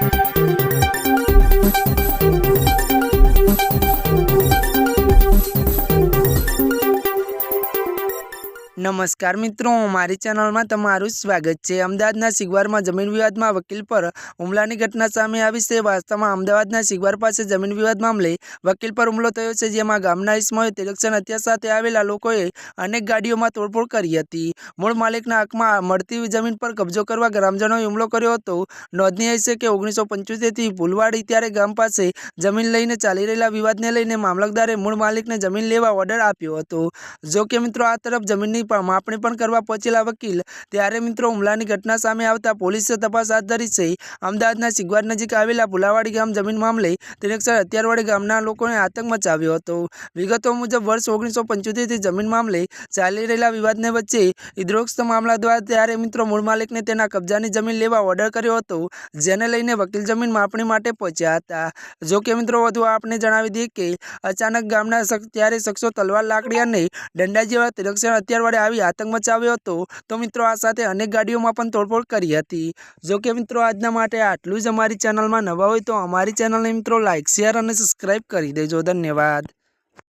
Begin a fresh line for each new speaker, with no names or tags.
Thank you. નમસ્કાર મિત્રો, મારી ચેનલમાં તમારું સ્વાગત છે. અમદાવાદના સિગવારમાં જમીન વિવાદમાં વકીલ પર હુમલાની ઘટના સામે આવી છે. વાસ્તવમાં અમદાવાદના સિગવાર પાસે જમીન વિવાદ મામલે વકીલ પર હુમલો થયો છે, જેમાં ગામના ઇસમોએ તિરક્ષણ હત્યા સાથે આવેલા લોકોએ અનેક ગાડીઓમાં તોડફોડ કરી હતી. મૂળ માલિકના હકમાં મળતી જમીન પર કબજો કરવા ગ્રામજનોએ હુમલો કર્યો હતો. નોંધનીય છે કે ઓગણીસો પંચોતેરથી ભૂલવાડી ત્યારે ગામ પાસે જમીન લઈને ચાલી રહેલા વિવાદને લઈને મામલતદારે મૂળ માલિકને જમીન લેવા ઓર્ડર આપ્યો હતો. જો કે મિત્રો, આ તરફ જમીનની પણ માપણી પણ કરવા પહોંચેલા વકીલ. ત્યારે મિત્રો હુમલાની ઘટના સામે આવતા પોલીસે તપાસ હાથ ધરી છે. અમદાવાદના સિગવાડ નજીક આવેલા ભુલાવાડી ગામ જમીન મામલે તિરક્ષર અત્યારવાડી ગામના લોકોને આતંક મચાવ્યો હતો. વિગતો મુજબ, વર્ષ ઓગણીસો પંચોતેરથી જમીન મામલે ચાલી રહેલા વિવાદને વચ્ચે ઇદ્રોક્ષ મામલા દ્વારા ત્યારે મિત્રો મૂળ માલિકને તેના કબજાની જમીન લેવા ઓર્ડર કર્યો હતો, જેને લઈને વકીલ જમીન માપણી માટે પહોંચ્યા હતા. જો કે મિત્રો, વધુ આપને જણાવી દઈએ કે, અચાનક ગામના ત્યારે શખ્સો તલવાર લાકડી અને દંડા જેવા તિરક્ષણ હથિયાર વડે આવી આતંક મચાવ્યો હતો, તો મિત્રો આ સાથે અનેક ગાડીઓમાં પણ તોડફોડ કરી હતી. જો કે મિત્રો આજના માટે આટલું જ અમારી ચેનલમાં નવા હોય તો અમારી ચેનલને મિત્રો લાઇક શેર અને સબસ્ક્રાઈબ કરી દેજો. ધન્યવાદ.